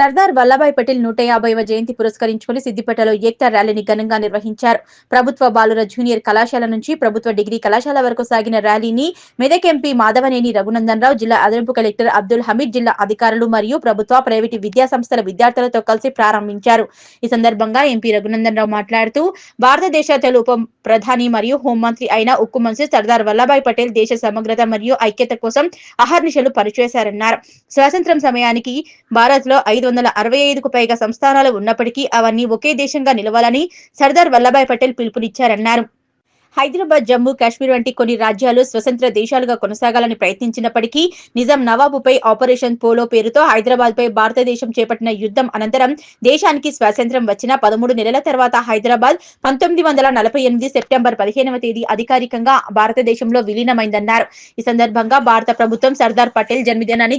సర్దార్ వల్లభాయ్ పటేల్ నూట యాభైవ జయంతి పురస్కరించుకుని సిద్దిపేటలో ఏక్తా ర్యాలీని ఘనంగా నిర్వహించారు. ప్రభుత్వ బాలుర జూనియర్ కళాశాల నుంచి ప్రభుత్వ డిగ్రీ కళాశాల వరకు సాగిన ర్యాలీని మెదక్ ఎంపీ మాధవనేని రఘునందన్ రావు జిల్లా అదనపు కలెక్టర్ అబ్దుల్ హమీద్ జిల్లా అధికారులు మరియు ప్రభుత్వ ప్రైవేటు విద్యా సంస్థల విద్యార్థులతో కలిసి ప్రారంభించారు. ఈ సందర్భంగా ఎంపీ రఘునందన్ రావు మాట్లాడుతూ భారతదేశ తొలి ఉప ప్రధాని మరియు హోంమంత్రి అయిన ఉక్కు మంత్రి సర్దార్ వల్లభాయ్ పటేల్ దేశ సమగ్రత మరియు ఐక్యత కోసం అహర్నిశలు పనిచేశారన్నారు. స్వాతంత్ర్యం సమయానికి భారత్లో ఐదు వందల అరవై ఐదుకు పైగా సంస్థానాలు ఉన్నప్పటికీ అవన్నీ ఒకే దేశంగా నిలవాలని సర్దార్ వల్లభాయ్ పటేల్ పిలుపునిచ్చారన్నారు. హైదరాబాద్ జమ్మూ కాశ్మీర్ వంటి కొన్ని రాజ్యాలు స్వతంత్ర దేశాలుగా కొనసాగాలని ప్రయత్నించినప్పటికీ నిజాం నవాబుపై ఆపరేషన్ పోలో పేరుతో హైదరాబాద్ పై భారతదేశం చేపట్టిన యుద్ధం అనంతరం దేశానికి స్వాతంత్ర్యం వచ్చిన పదమూడు నెలల తర్వాత హైదరాబాద్ పంతొమ్మిది వందల నలభై ఎనిమిది సెప్టెంబర్ పదిహేనవ తేదీ అధికారికంగా భారతదేశంలో విలీనమైందన్నారు. ఈ సందర్భంగా భారత ప్రభుత్వం సర్దార్ పటేల్ జన్మదినాన్ని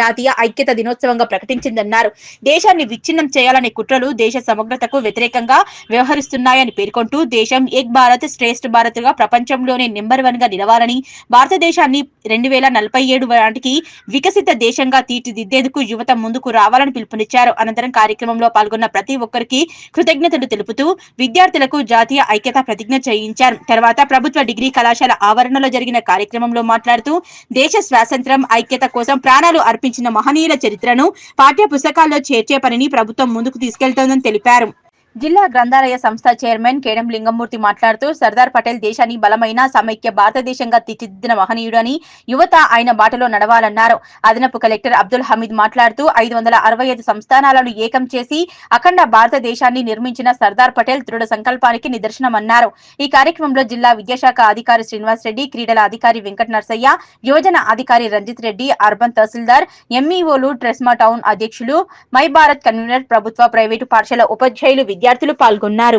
జాతీయ ఐక్యత దినోత్సవంగా ప్రకటించిందన్నారు. దేశాన్ని విచ్ఛిన్నం చేయాలనే కుట్రలు దేశ సమగ్రతకు వ్యతిరేకంగా వ్యవహరిస్తున్నాయని పేర్కొంటూ దేశం ఏక్ భారత్ శ్రేష్ఠ భారత్గా ప్రపంచంలోనే నెంబర్ వన్గా నిలవాలని భారతదేశాన్ని రెండు వేల నలభై ఏడు నాటికి వికసిత దేశంగా తీర్చిదిద్దేందుకు యువత ముందుకు రావాలని పిలుపునిచ్చారు. అనంతరం కార్యక్రమంలో పాల్గొన్న ప్రతి ఒక్కరికి కృతజ్ఞతలు తెలుపుతూ విద్యార్థులకు జాతీయ ఐక్యత ప్రతిజ్ఞ చేయించారు. తర్వాత ప్రభుత్వ డిగ్రీ కళాశాల ఆవరణలో జరిగిన కార్యక్రమంలో మాట్లాడుతూ దేశ స్వాతంత్రం ఐక్యత కోసం ప్రాణాలు అర్పించిన మహనీయుల చరిత్రను పాఠ్య పుస్తకాల్లో చేర్చే పనిని ప్రభుత్వం ముందుకు తీసుకెళ్తోందని తెలిపారు. జిల్లా గ్రంథాలయ సంస్థ చైర్మన్ కేడం లింగమూర్తి మాట్లాడుతూ సర్దార్ పటేల్ దేశాన్ని బలమైన సమైక్య భారతదేశంగా తీర్చిదిద్దిన మహనీయుడని యువత ఆయన బాటలో నడవాలన్నారు. అదనపు కలెక్టర్ అబ్దుల్ హమీద్ మాట్లాడుతూ ఐదు వందల అరవై ఐదు సంస్థానాలను ఏకం చేసి అఖండ భారతదేశాన్ని నిర్మించిన సర్దార్ పటేల్ దృఢ సంకల్పానికి నిదర్శనమన్నారు. ఈ కార్యక్రమంలో జిల్లా విద్యాశాఖ అధికారి శ్రీనివాస్ రెడ్డి క్రీడల అధికారి వెంకట నర్సయ్య యువజన అధికారి రంజిత్ రెడ్డి అర్బన్ తహసీల్దార్ ఎంఈఓలు ట్రెస్మా టౌన్ అధ్యక్షులు మై భారత్ కన్వీనర్ ప్రభుత్వ ప్రైవేటు పాఠశాల ఉపాధ్యాయులు విద్యార్థులు పాల్గొన్నారు.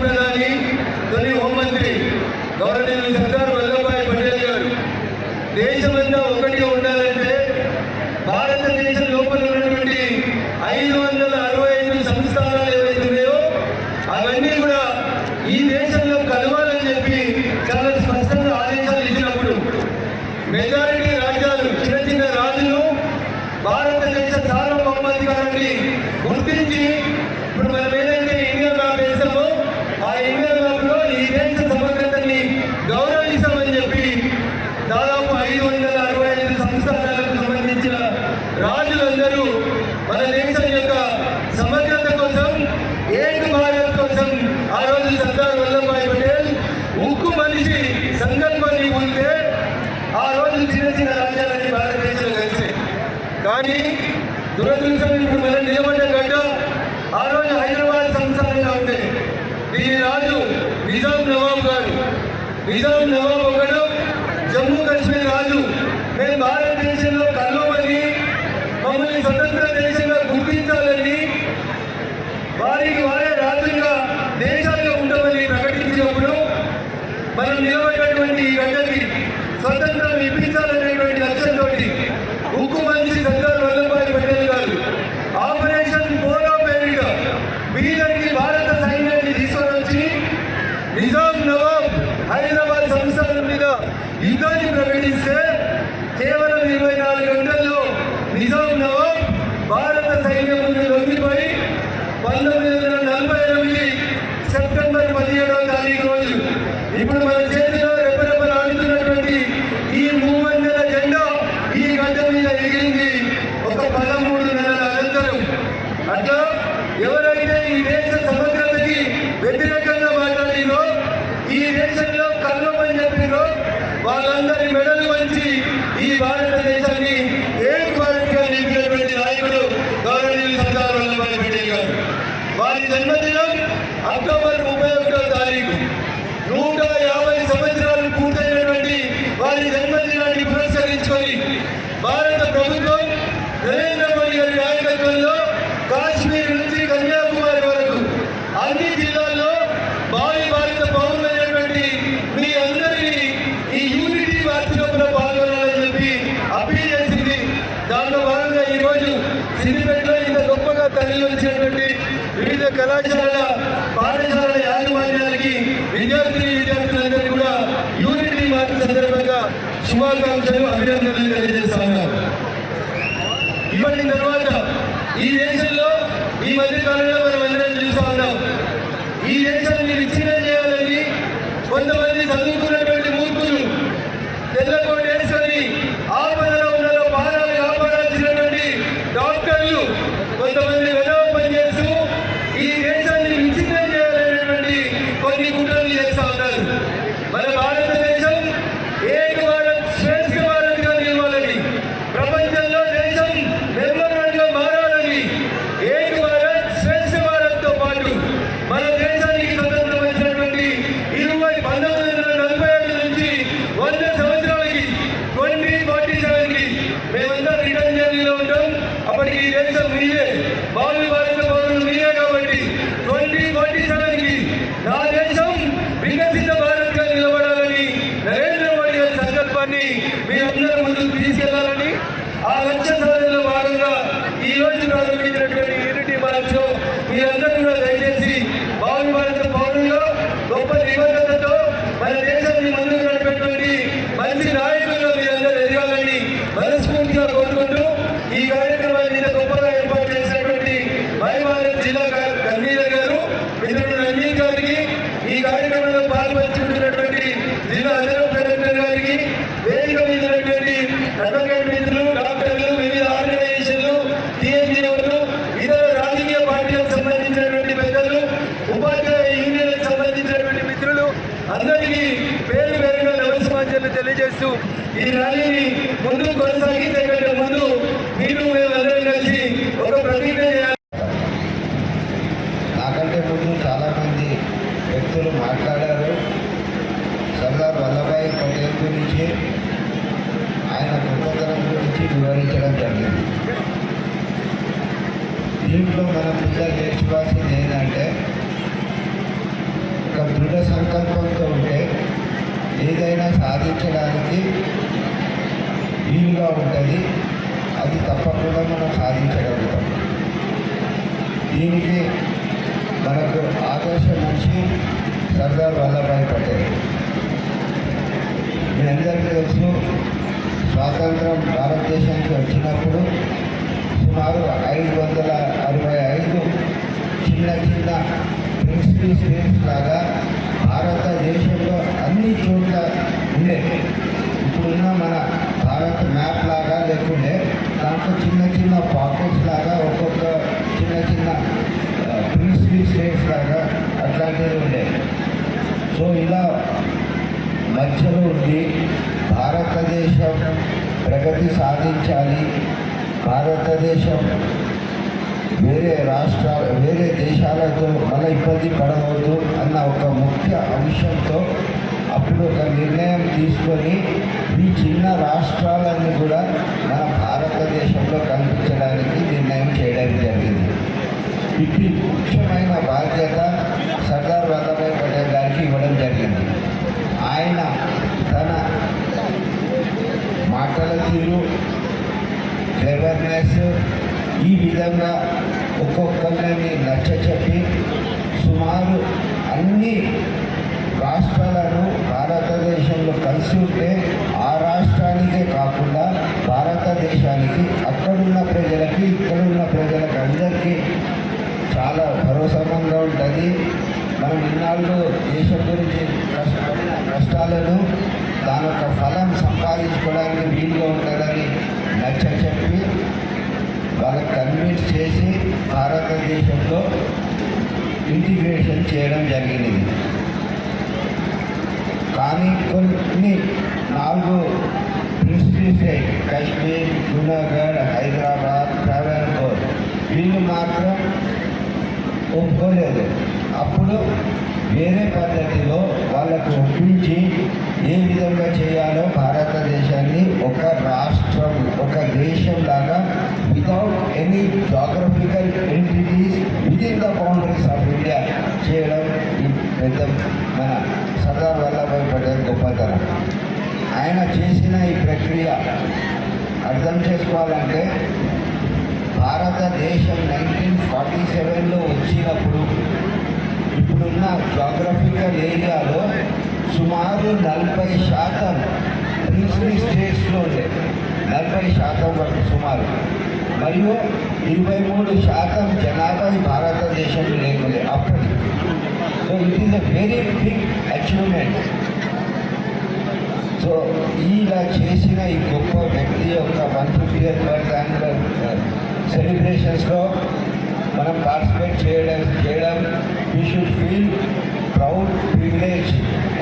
ప్రధాని గారు. దేశమంతా ఒకటిగా ఉండాలంటే భారతదేశం లోపల ఉన్నటువంటి ఐదు వందల అరవై ఐదు సంస్థానాలు ఏవైతే ఉన్నాయో అవన్నీ కూడా ఈ దేశంలో కలవాలని చెప్పి చాలా స్పష్టంగా ఆదేశాలు ఇచ్చినప్పుడు మెజారిటీ రాజ్యాలు చిన్న చిన్న రాజులు భారతదేశ సార్వభౌమాధికారాన్ని గుర్తించి ఇప్పుడు మనం ఏదైతే ఇండియా మ్యాప్ వేస్తామో ఆ ఇండియా మ్యాప్లో ఈ దేశ సమగ్రతని గౌరవిస్తామని చెప్పి దాదాపు ఐదు వందల అరవై ఐదు సంస్థానాలకు సంబంధించిన రాజులందరూ మన దేశం యొక్క సమగ్రత కోసం ఏక భారత్ కోసం ఆ రోజు సర్దార్ వల్లభాయ్ పటేల్ ఉక్కు మనిషి సంకల్పాన్ని ఉంటే ఆ రోజు చిన్న చిన్న రాజ్యాలన్నీ భారతదేశంలో కలిసాయి కానీ దురదృష్టం ఇప్పుడు మనం నిలబడ్డం గడ్డ ఆ రోజు హైదరాబాద్ సంస్థానంగా ఉండే దీని రాజు నిజాం నవాబ్ గారు. నిజాం నవాబ్ ఒకడు జమ్మూ కాశ్మీర్ రాజు. మేము భారతదేశంలో కలువని మమ్మల్ని స్వతంత్ర దేశంగా గుర్తించాలని వారికి వారే రాజుగా దేశాలుగా ఉండమని ప్రకటించినప్పుడు మనం నిలబడినటువంటి ఈ గడ్డకి స్వతంత్రం ఇప్పించాలనేటువంటి లక్ష్యంతో ఉక్కు మనిషి సర్దార్ వల్లభాయ్ పటేల్ గారు ఆపరేషన్ పోలో పేరిట బీదర్కి భారత సైన్యాన్ని తీసుకొని వచ్చి నిజాం నవాబ్ హైదరాబాద్ సంస్థానం మీద యుద్ధాన్ని ప్రకటిస్తే కేవలం ఇరవై నాలుగు గంటల్లో నిజాం నవాబ్ భారత సైన్యం నుండి లొంగిపోయి పంతొమ్మిది వందల నలభై ఎనిమిది సెప్టెంబర్ పదిహేడవ తారీఖు రోజు ఇప్పుడు మన చేతిలో రెపరెపలాడుతున్నటువంటి ఈ మూవందల జెండా ఈ గంట మీద ఎగిరింది ఒక పదమూడు నెలల అనంతరం. అట్లా ఎవరైతే ఈ దేశ సమగ్రతకి వ్యతిరేక మాట్లాడినో ఈ దేశంలో కర్మని చెప్పినో వాళ్ళందరి మెడలు వంచి ఈ భారతదేశాన్ని ఏక్ భారత్గా నిలిపినటువంటి నాయకుడు గౌరవనీయులు సర్దార్ వల్లభాయ్ పటేల్ గారు వారి జన్మదినం అక్టోబర్ ముప్పై ఒకటో తారీఖు. నూట యాభై సంవత్సరాలు పూర్తయినటువంటి వారి జన్మదినాన్ని పురస్కరించుకొని భారత ప్రభుత్వం నరేంద్ర మోడీ గారి నాయకత్వంలో కాశ్మీర్ నుంచి కన్యాకుమారి వరకు అన్ని జిల్లాల్లో భావి భారత పౌరులైనటువంటి మీ అందరినీ ఈ యూనిటీ వార్షికంలో పాల్గొనాలని చెప్పి అప్పీల్ చేసింది. దాంట్లో భాగంగా ఈరోజు సిద్దిపేటలో ఇంత గొప్పగా తరలి వచ్చినటువంటి వివిధ కళాశాలల పాఠశాలల యాజమాన్యాలకి విద్యార్థి విద్యార్థులందరికీ కూడా యూనిటీ మార్చ్ సందర్భంగా శుభాకాంక్షలు అభినందనలు తెలియజేస్తా ఉన్నారు ఇప్పటి తర్వాత ఈ దేశంలో ఈ మధ్య కాలంలో మనం అందరం చూస్తా ఉన్నాం. ఈ దేశాన్ని విచ్ఛిన్నం చేయాలని కొంతమంది చదువుకున్నటువంటి మూర్ఖులు తెల్లకోటే వేసుకొని ఆపదలో ఉన్న పాదాలు కాపాడాల్సినటువంటి డాక్టర్లు కొంతమంది వెలవ పనిచేస్తూ ఈ దేశాన్ని విచ్ఛిన్నం చేయాలనేటువంటి కొన్ని కుట్రలు చేస్తా ఉన్నారు మన భారతదేశం ఏక భారత్ శ్రేష్ఠ భారత్గా నిలవాలని ప్రపంచంలో దేశం నెంబర్ వన్గా మారాలని ఏక భారత్ శ్రేష్ఠ భారత్తో పాటు మన దేశానికి స్వతంత్రం వచ్చినటువంటి ఇరవై పంతొమ్మిది వందల నలభై ఐదు నుంచి వంద సంవత్సరాలకి ట్వంటీ ఫార్టీ సెవెన్కి మేమంతా రిటర్న్ జర్నీలో ఉంటాం అప్పటికి ఈ దేశం మీదే భావి భారత పౌరులు మీరే కాబట్టి ట్వంటీ ఫార్టీ సెవెన్కి నా దేశం వికసిత భారత్గా నిలబడాలని నరేంద్ర మోడీ గారి సంకల్పాన్ని మీరందరూ ముందుకు తీసుకెళ్ళాలని ఆ లక్ష్య సాధనలో భాగంగా ఈ రోజు ప్రారంభించినటువంటి యూనిటీ మార్చ్లో మీరందరూ కూడా దయచేసి భావి భారత పౌరుల్లో గొప్ప నిబద్ధతతో మన దేశాన్ని ముందుకు నడిపేటువంటి మంచి నాయకులుగా మీరందరూ ఎదగాలని మనస్ఫూర్తిగా కోరుకుంటూ ఈ కార్యక్రమాన్ని ఇంత గొప్పగా ఏర్పాటు చేసినటువంటి భావి భారత్ జిల్లా కా- కన్వీనర్ గారు మిత్రుడు రంజీత్ గారికి ఈ కార్యక్రమంలో పాల్పంచుకుంటున్నటువంటి జిల్లా అదనపు కలెక్టర్ గారికి వేదిక మీద అడ్వకేట్ మిత్రులు డాక్టర్లు వివిధ ఆర్గనైజేషన్లు టీఎన్జీఓలు ఇతర రాజకీయ పార్టీలకు సంబంధించినటువంటి పెద్దలు ఉపాధ్యాయ యూనియన్లకు సంబంధించినటువంటి మిత్రులు అందరికీ పేరు పేరుగా నమస్కారాలు తెలియజేస్తూ ఈ ర్యాలీని ముందుకు కొనసాగించే ముందు మీరు మేము అందరం కలిసి ఒక ప్రతిజ్ఞ చేయాలి నాకంటే ముందు చాలామంది వ్యక్తులు మాట్లాడారు. సర్దార్ వల్లభాయ్ పటేల్ గురించి ఆయన గొప్పతనం గురించి వివరించడం జరిగింది. దీంట్లో మన పిల్లలు నేర్చుకోవాల్సింది ఏంటంటే ఒక దృఢ సంకల్పంతో ఉంటే ఏదైనా సాధించడానికి వీలుగా ఉంటుంది. అది తప్పకుండా మనం సాధించగలుగుతాం. దీనికి మనకు ఆదర్శ మనిషి సర్దార్ వల్లభాయ్ పటేల్ మీ అందరికీ తెలుసు స్వాతంత్రం భారతదేశానికి వచ్చినప్పుడు సుమారు ఐదు వందల అరవై ఐదు చిన్న చిన్న ప్రిన్సిపల్ స్టేట్స్ లాగా భారతదేశంలో అన్ని చోట్ల ఉండే. ఇప్పుడున్న మన భారత్ మ్యాప్ లాగా లేకుండే దాంట్లో చిన్న చిన్న పాకెట్స్ లాగా ఒక్కొక్క చిన్న చిన్న ప్రిన్సిపల్ స్టేట్స్ లాగా అట్లాంటివి ఉండే. సో ఇలా మధ్యలో ఉండి భారతదేశం ప్రగతి సాధించాలి. భారతదేశం వేరే రాష్ట్రాల వేరే దేశాలతో మళ్ళీ ఇబ్బంది పడవద్దు అన్న ఒక ముఖ్య అంశంతో అప్పుడు ఒక నిర్ణయం తీసుకొని ఈ చిన్న రాష్ట్రాలన్నీ కూడా మన భారతదేశంలో కల్పించడానికి నిర్ణయం చేయడం జరిగింది. ఇది ముఖ్యమైన బాధ్యత సర్దార్ వల్లభాయ్ పటేల్ గారికి ఇవ్వడం జరిగింది ఆయన తన మాటల గవర్నర్స్ ఈ విధంగా ఒక్కొక్కరిని నచ్చ చెప్పి సుమారు అన్ని రాష్ట్రాలను భారతదేశంలో కలిసి ఉంటే ఆ రాష్ట్రానికే కాకుండా భారతదేశానికి అక్కడున్న ప్రజలకి ఇక్కడున్న ప్రజలకు అందరికీ చాలా భరోసామంగా ఉంటుంది. మనం ఇన్నాళ్ళు దేశం గురించి కష్టపడిన కష్టాలను దాని యొక్క ఫలం సంపాదించుకోవడానికి వీలుగా ఉంటుందని నచ్చ చెప్పి వాళ్ళకి కన్విన్స్ చేసి భారతదేశంలో ఇంటిగ్రేషన్ చేయడం జరిగింది. కానీ కొన్ని నాలుగు ప్రిన్సిపల్స్ కశ్మీర్ జూనాగఢ్ హైదరాబాద్ ట్రావెన్కోర్ వీళ్ళు మాత్రం ఒప్పుకోలేదు. అప్పుడు వేరే పద్ధతిలో వాళ్ళకు ఒప్పించి ఏ విధంగా చేయాలో భారతదేశాన్ని ఒక రాష్ట్రం ఒక దేశం లాగా without any geographical entities within the boundaries of India చేయడం ఈ పెద్ద మన సర్దార్ వల్లభాయ్ పటేల్ గొప్పతనం. ఆయన చేసిన ఈ ప్రక్రియ అర్థం చేసుకోవాలంటే భారతదేశం నైన్టీన్ ఫార్టీ సెవెన్లో వచ్చినప్పుడు ఇప్పుడున్న జాగ్రఫికల్ ఏరియాలో సుమారు నలభై శాతం ప్రిన్సిపల్ స్టేట్స్లో నలభై శాతం వరకు సుమారు. మరియు ఇరవై మూడు శాతం జనాభా ఈ భారతదేశంలో లేకుండే అప్పటి. So it is a very big achievement so ఇలా చేసిన ఈ గొప్ప వ్యక్తి యొక్క వన్ ఫిఫ్టీ బర్త్ యాన్యువల్ సెలబ్రేషన్స్లో మనం పార్టిసిపేట్ చేయడం చేయడం we should feel proud privilege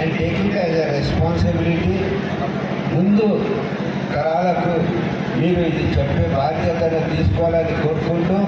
and taking as a responsibility ముందు తరాలకు మీరు ఇది చెప్పే బాధ్యతను తీసుకోవాలని కోరుకుంటూ